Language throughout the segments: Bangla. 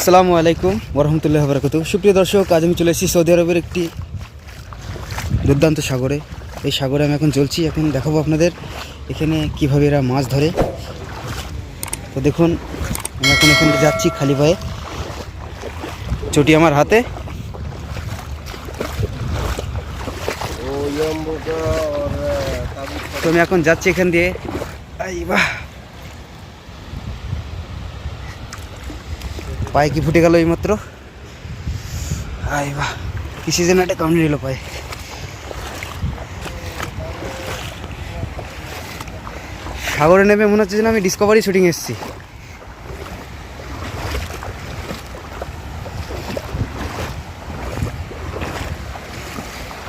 আসসালামু আলাইকুম ওরহমতুল্লাহ বরকত সুপ্রিয় দর্শক, আজ আমি চলে এসেছি সৌদি আরবের একটি দুর্দান্ত সাগরে। এই সাগরে আমি এখন চলছি। এখন দেখাবো আপনাদের এখানে কীভাবে এরা মাছ ধরে। তো দেখুন আমি এখন এখানে যাচ্ছি খালি পায়ে। চটি আমার হাতে। তো আমি এখন যাচ্ছি এখান দিয়ে। আই বাহ! পায়ে কি ফুটে গেল এইমাত্র? আই বাহ কিসে যেন একটা কামড়ে নিল পায়ে। সাগরে নেমে মনে হচ্ছে যেন আমি ডিসকভারি শুটিং এসেছি।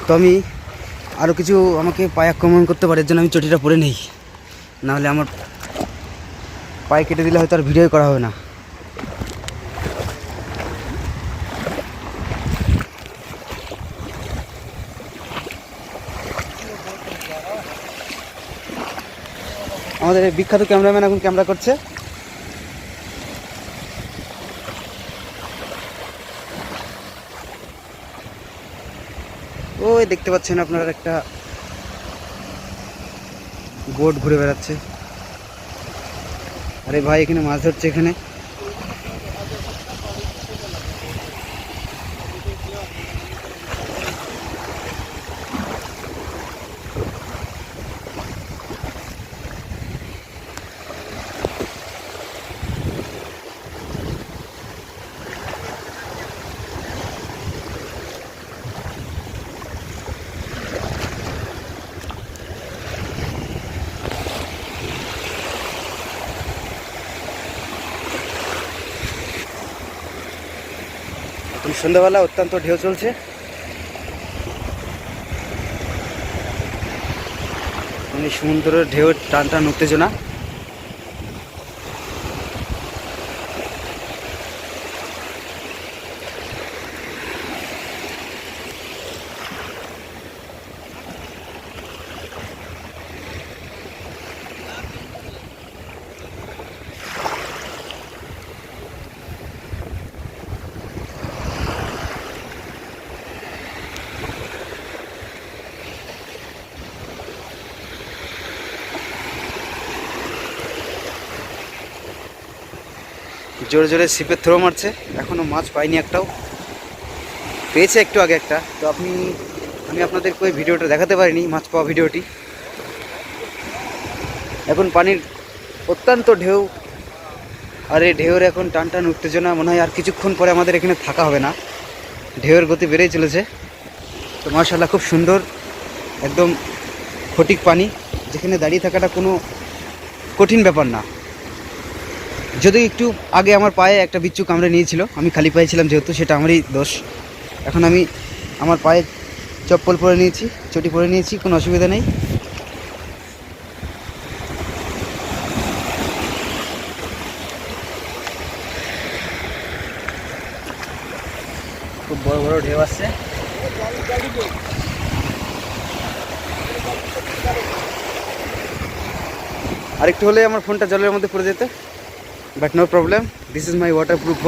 তো আমি আরও কিছু আমাকে পায়ে আক্রমণ করতে পারে জন্য আমি চটিটা পরে নেই। নাহলে আমার পায়ে কেটে দিলে হয়তো আর ভিডিও করা হবে না। আমাদের বিখ্যাত ক্যামেরাম্যান এখন ক্যামেরা করছে। ওই দেখতে পাচ্ছেন আপনারা একটা বোট ঘুরে বেড়াচ্ছে। আরে ভাই, এখানে মাছ ধরছে এখানে। এখন সন্ধ্যাবেলা অত্যন্ত ঢেউ চলছে। মানে সমুদ্রের ঢেউ টান টান উত্তেজনা। জোরে জোরে ছিপের থ্রো মারছে। এখনও মাছ পাইনি একটাও। পেয়েছে একটু আগে একটা। তো আপনি, আমি আপনাদেরকে ওই ভিডিওটা দেখাতে পারিনি, মাছ পাওয়া ভিডিওটি। এখন পানির অত্যন্ত ঢেউ। আর এই ঢেউর এখন টান টান উত্তেজনা, মনে হয় আর কিছুক্ষণ পরে আমাদের এখানে থাকা হবে না। ঢেউয়ের গতি বেড়েই চলেছে। তো মার্শাল্লাহ খুব সুন্দর, একদম ফটিক পানি, যেখানে দাঁড়িয়ে থাকাটা কোনো কঠিন ব্যাপার না। যদি একটু আগে আমার পায়ে একটা বিচ্ছু কামড়ে নিয়েছিল আমি খালি পায়ে ছিলাম যেহেতু সেটা আমারই দোষ। এখন আমি আমার পায়ে চপ্পল পরে নিয়েছি চটি পরে নিয়েছি কোনো অসুবিধা নেই। খুব বড় বড় ঢেউ আসছে। আরেকটু হলে আমার ফোনটা জলের মধ্যে পড়ে যেত। But no problem this is my waterproof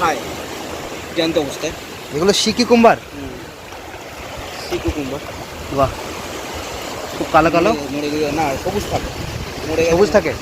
খায় জ্যান্ত অবস্থায়। এগুলো শিকি কুম্বার? সিকি কুম্বার। বাহ। খুব কালো কালো? মরে না সবুজ থাকে। মরে সবুজ থাকে।